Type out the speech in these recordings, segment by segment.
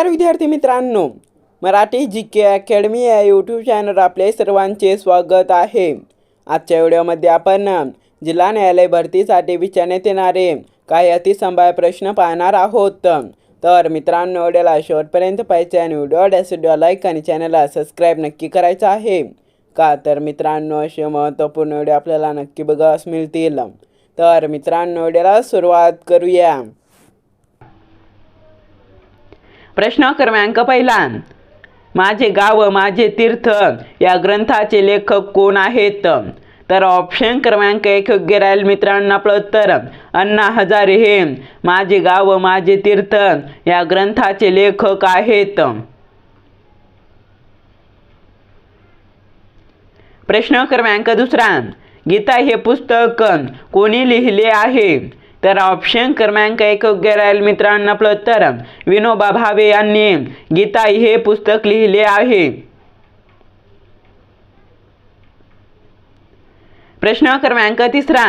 तर विद्यार्थी मित्रांनो मराठी जी के अकॅडमी या यूट्यूब चॅनलवर आपले सर्वांचे स्वागत आहे. आजच्या व्हिडिओमध्ये आपण जिल्हा न्यायालय भरतीसाठी विचारण्यात येणारे काही अतिसंभाव्य प्रश्न पाहणार आहोत. तर मित्रांनो व्हिडिओला शेवटपर्यंत पाहिजे आणि व्हिडिओ व्हिडिओ लाईक आणि चॅनलला सबस्क्राईब नक्की करायचं आहे. का तर मित्रांनो असे महत्त्वपूर्ण व्हिडिओ आपल्याला नक्की बघास मिळतील. तर मित्रांनो व्हिडिओला सुरुवात करूया. प्रश्न क्रमांक पहिला. माझे गाव माझे तीर्थ या ग्रंथाचे लेखक कोण आहेत? तर ऑप्शन क्रमांक एक योग्य राहील मित्रांनो आपलं उत्तर अण्णा हजारे हे. माझे गाव माझे तीर्थ या ग्रंथाचे लेखक आहेत. प्रश्न क्रमांक दुसरा. गीता हे पुस्तक कोणी लिहिले आहे? तर ऑप्शन क्रमांक एक योग्य राहील मित्रांनो आपलं उत्तर विनोबा भावे यांनी गीता हे पुस्तक लिहिले आहे. प्रश्न क्रमांक तिसरा.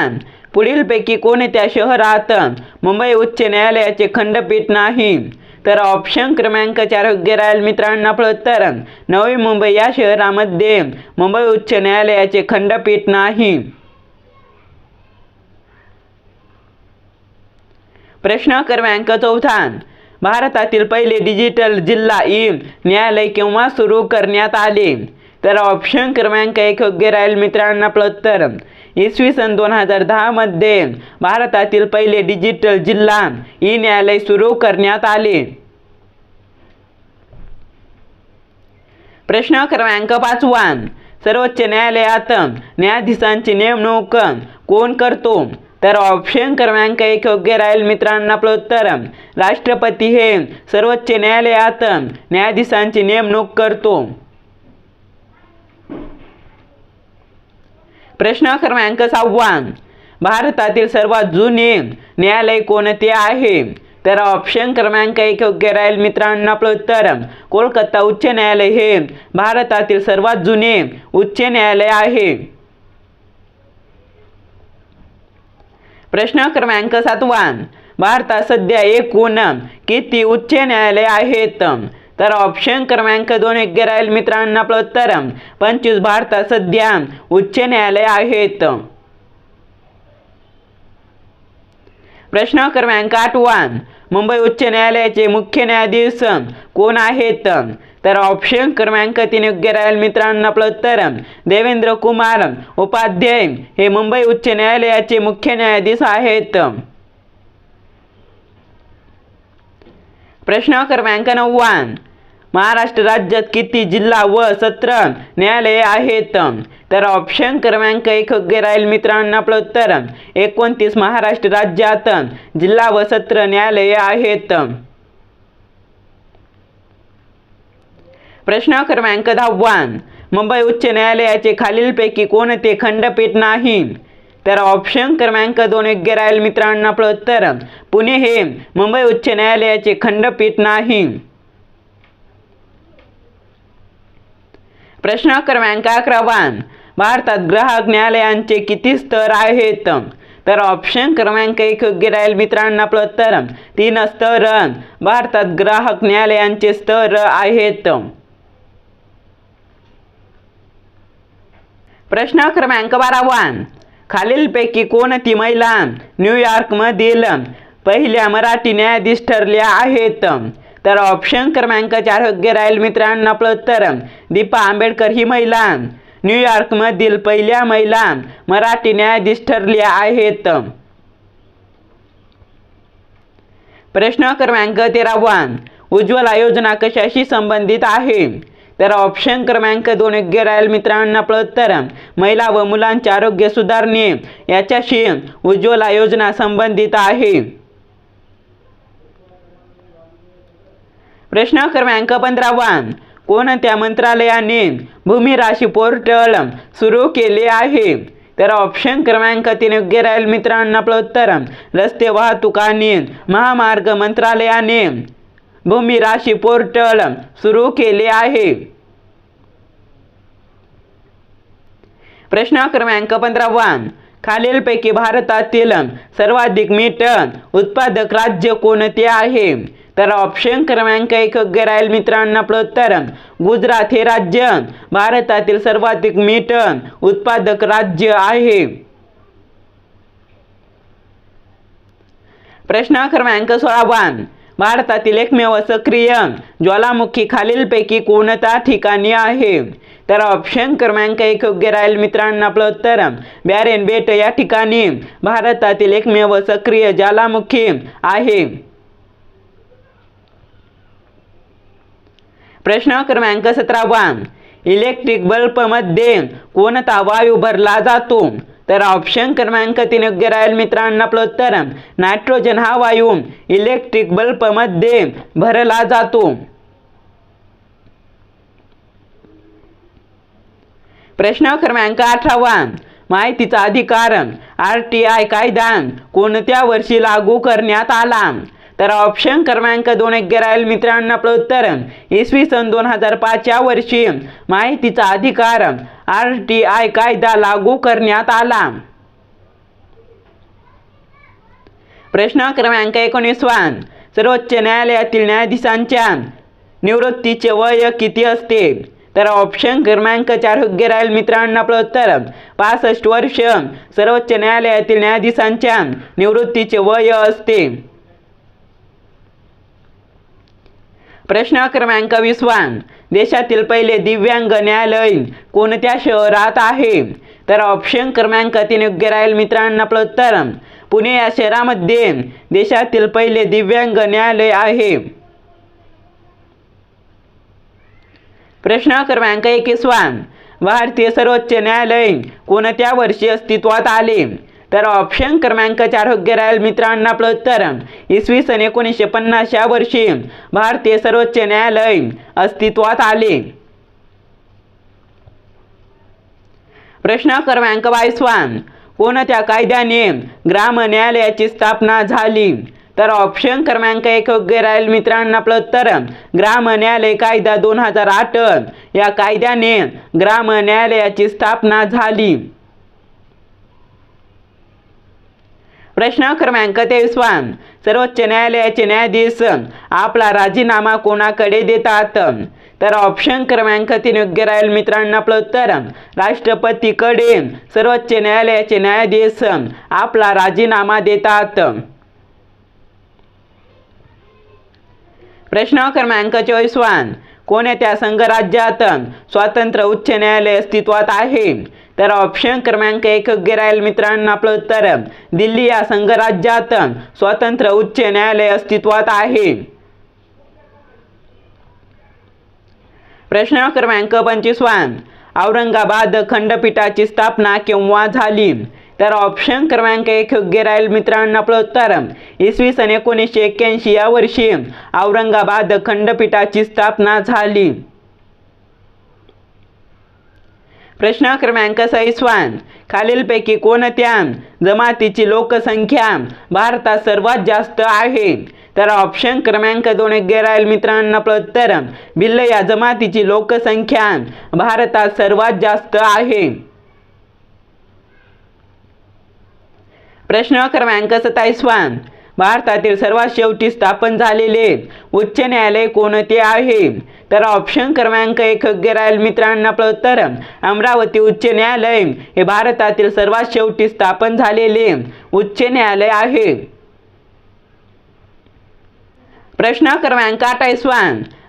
पुढीलपैकी कोणत्या शहरात मुंबई उच्च न्यायालयाचे खंडपीठ नाही? तर ऑप्शन क्रमांक चार योग्य राहील मित्रांनो आपलं उत्तर नवी मुंबई या शहरामध्ये मुंबई उच्च न्यायालयाचे खंडपीठ नाही. प्रश्न क्रमांक चौथा भारतातील पहिले डिजिटल जिल्हा ई न्यायालय केव्हा सुरू करण्यात आले? तर ऑप्शन क्रमांक एक योग्य राहील मित्रांना प्लत्तर इसवी सन दोन हजार दहामध्ये भारतातील पहिले डिजिटल जिल्हा ई न्यायालय सुरू करण्यात आले. प्रश्न क्रमांक पाचवा. सर्वोच्च न्यायालयात न्यायाधीशांची नेमणूक कोण करतो? तर ऑप्शन क्रमांक एक योग्य राहील मित्रांनो आपलं उत्तर. राष्ट्रपती हे सर्वोच्च न्यायालयात न्यायाधीशांची नेमणूक करतो. प्रश्न क्रमांक सहावा. भारतातील सर्वात जुने न्यायालय कोणते आहे? तर ऑप्शन क्रमांक एक योग्य राहील मित्रांनो आपलं उत्तर. कोलकाता उच्च न्यायालय हे भारतातील सर्वात जुने उच्च न्यायालय आहे. प्रश्न क्रमांक सातवा भारतात सध्या एकूण किती उच्च न्यायालय आहेत? तर ऑप्शन क्रमांक दोन योग्य राहील मित्रांनो आपलं उत्तर पंचवीस भारतात सध्या उच्च न्यायालय आहेत. प्रश्न क्रमांक आठवा मुंबई उच्च न्यायालयाचे मुख्य न्यायाधीश कोण आहेत? तर ऑप्शन क्रमांक तीन योग्य राहील मित्रांनो आपलं उत्तर देवेंद्र कुमार उपाध्याय हे मुंबई उच्च न्यायालयाचे मुख्य न्यायाधीश आहेत. प्रश्न क्रमांक नववा महाराष्ट्र राज्यात किती जिल्हा व सत्र न्यायालये आहेत? तर ऑप्शन क्रमांक एक योग्य राहील मित्रांनो आपलं उत्तर. एकोणतीस महाराष्ट्र राज्यात जिल्हा व सत्र न्यायालये आहेत. प्रश्न क्रमांक दहावा. मुंबई उच्च न्यायालयाचे खालीलपैकी कोणते खंडपीठ नाही? तर ऑप्शन क्रमांक दोन योग्य राहील मित्रांनो आपलं उत्तर. पुणे हे मुंबई उच्च न्यायालयाचे खंडपीठ नाही. प्रश्न क्रमांक अकरावान भारतात ग्राहक न्यायालयांचे किती स्तर आहेत? तर ऑप्शन क्रमांक एक योग्य राहील मित्रांनो आपलं तर तीन स्तर. भारतात ग्राहक न्यायालयांचे स्तर आहेत. प्रश्न क्रमांक बारावान खालीलपैकी कोणती महिला न्यूयॉर्कमधील पहिल्या मराठी न्यायाधीश ठरल्या आहेत? तर ऑप्शन क्रमांक चार योग्य राहील मित्रांनो आपलं उत्तर दीपा आंबेडकर ही महिला. न्यूयॉर्कमधील पहिल्या महिला. मराठी न्यायाधीश ठरल्या आहेत. प्रश्न क्रमांक तेरावा उज्ज्वला योजना कशाशी संबंधित आहे? तर ऑप्शन क्रमांक दोन योग्य राहील मित्रांनो आपलं उत्तर महिला व मुलांचे आरोग्य सुधारणे. याच्याशी उज्ज्वला योजना संबंधित आहे. प्रश्न क्रमांक पंधरावा कोणत्या मंत्रालयाने भूमी राशी पोर्टल सुरू केले आहे? तर ऑप्शन क्रमांक तीन. योग्य राहील मित्रांनो आपलं उत्तर. रस्ते वाहतूक आणि महामार्ग मंत्रालयाने भूमी राशी पोर्टल सुरू केले आहे. प्रश्न क्रमांक पंधरावा खालीलपैकी भारतातील सर्वाधिक मीठ उत्पादक राज्य कोणते आहे? तर ऑप्शन क्रमांक एक राहील आपलं उत्तर गुजरात हे राज्य भारतातील सर्वाधिक मीठ उत्पादक राज्य आहे. प्रश्न क्रमांक सोळावा भारतातील एकमेव सक्रिय ज्वालामुखी खालीलपैकी कोणत्या ठिकाणी आहे? तर ऑप्शन क्रमांक एक योग्य राहील मित्रांनो आपलं उत्तर. बॅरेन बेट या ठिकाणी भारतातील एकमेव सक्रिय ज्वालामुखी आहे. प्रश्न क्रमांक सतरावा. इलेक्ट्रिक बल्बमध्ये कोणता वायू भरला जातो? तर ऑप्शन क्रमांक तीन योग्य राहील मित्रांनो आपलं उत्तर. नायट्रोजन हा वायू इलेक्ट्रिक बल्बमध्ये भरला जातो. प्रश्न क्रमांक अठरावा माहितीचा अधिकार आर टी आय कायदा कोणत्या वर्षी लागू करण्यात आला? तर ऑप्शन क्रमांक दोन योग्य राहील प्रोत्तर आपलं उत्तर इसवी सन दोन हजार पाचच्या वर्षी माहितीचा अधिकार आर टी आय कायदा लागू करण्यात आला. प्रश्न क्रमांक एकोणीसवा सर्वोच्च न्यायालयातील न्यायाधीशांच्या निवृत्तीचे वय किती असते? तर ऑप्शन क्रमांक चार योग्य राहील मित्रांनो आपलं उत्तर. पासष्ट वर्ष. सर्वोच्च न्यायालयातील न्यायाधीशांच्या निवृत्तीचे वय असते. प्रश्न क्रमांक वीसवा देशातील पहिले दिव्यांग न्यायालय कोणत्या शहरात आहे? तर ऑप्शन क्रमांक तीन योग्य राहील मित्रांनो आपलं उत्तर. पुणे या शहरामध्ये देशातील पहिले दिव्यांग न्यायालय आहे. प्रश्न क्रमांक एकवीसवा भारतीय सर्वोच्च न्यायालय कोणत्या वर्षी अस्तित्वात आले? तर ऑप्शन क्रमांक चार योग्य राहील मित्रांना आपलं उत्तर. इसवी सन एकोणीसशे पन्नास या वर्षी भारतीय सर्वोच्च न्यायालय अस्तित्वात आले. प्रश्न क्रमांक बावीसवा कोणत्या कायद्याने ग्राम न्यायालयाची स्थापना झाली? तर ऑप्शन क्रमांक एक योग्य राहील मित्रांनो आपलं उत्तर. ग्राम न्यायालय कायदा दोन हजार आठ. या कायद्याने ग्राम न्यायालयाची स्थापना झाली. प्रश्न क्रमांक तेवीसवा सर्वोच्च न्यायालयाचे न्यायाधीश आपला राजीनामा कोणाकडे देतात? तर ऑप्शन क्रमांक तीन योग्य राहील मित्रांनो आपलं उत्तर. राष्ट्रपतीकडे सर्वोच्च न्यायालयाचे न्यायाधीश आपला राजीनामा देतात. प्रश्न क्रमांक चोवीसवा कोणत्या संघराज्यात स्वातंत्र्य उच्च न्यायालय अस्तित्वात आहे. तर ऑप्शन क्रमांक एक योग्य राहील मित्रांनो आपलं उत्तर. दिल्ली या संघराज्यात स्वतंत्र उच्च न्यायालय अस्तित्वात आहे. प्रश्न क्रमांक पंचवीसवा औरंगाबाद खंडपीठाची स्थापना केव्हा झाली? तर ऑप्शन क्रमांक एक योग्य राहील मित्रांनो आपलं उत्तर. इसवी सन एकोणीसशे एक्क्याऐंशी या वर्षी औरंगाबाद खंडपीठाची स्थापना झाली. प्रश्न क्रमांक सहीसवा खालीलपैकी कोणत्या जमातीची लोकसंख्या भारतात सर्वात जास्त आहे? तर ऑप्शन क्रमांक दोन योग्य राहील मित्रांनो आपलं उत्तर. भिल्ल या जमातीची लोकसंख्या भारतात सर्वात जास्त आहे. प्रश्न क्रमांक सत्तावीसवा भारतातील सर्वात शेवटी स्थापन झालेले उच्च न्यायालय कोणते आहे? तर ऑप्शन क्रमांक एक राहील मित्रांना आपलं उत्तर अमरावती उच्च न्यायालय हे भारतातील सर्वात शेवटी स्थापन झालेले उच्च न्यायालय आहे. प्रश्न क्रमांक अठ्ठावीसवा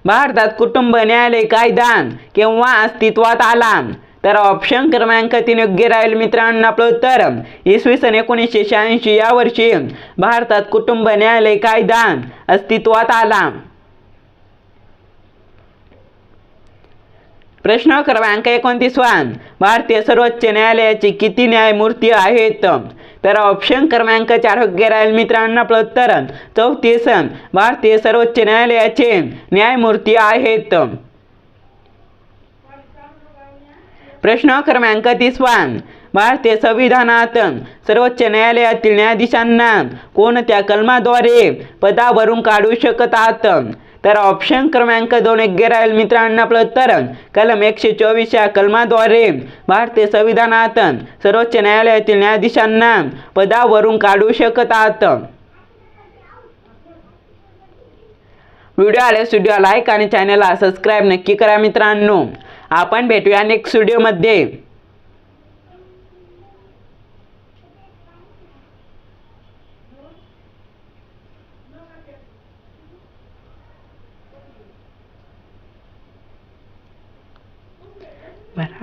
भारतात कुटुंब न्यायालय कायदा केव्हा अस्तित्वात आला. तर ऑप्शन क्रमांक तीन योग्य राहील मित्रांनो आपलं उत्तर. इसवी सन एकोणीसशे शहाऐंशी या वर्षी भारतात कुटुंब न्यायालय कायदा अस्तित्वात आला. प्रश्न क्रमांक एकोणतीसवा भारतीय सर्वोच्च न्यायालयाचे किती न्यायमूर्ती आहेत? तर ऑप्शन क्रमांक चार योग्य राहील मित्रांनो आपलं उत्तर. चौतीस भारतीय सर्वोच्च न्यायालयाचे न्यायमूर्ती आहेत. प्रश्न क्रमांक तिसवान भारतीय संविधानात सर्वोच्च न्यायालयातील न्यायाधीशांना कोणत्या कलमाद्वारे पदावरून काढू शकतात तर ऑप्शन क्रमांक दोन योग्य राहील मित्रांना आपलं उत्तर कलम एकशे चोवीस या कलमाद्वारे भारतीय संविधानात सर्वोच्च न्यायालयातील न्यायाधीशांना पदावरून काढू शकतात व्हिडिओ आल्यास व्हिडिओ लाईक आणि चॅनलला सबस्क्राईब नक्की करा मित्रांनो. आपण भेटूया नेक्स्ट मध्य. बरं.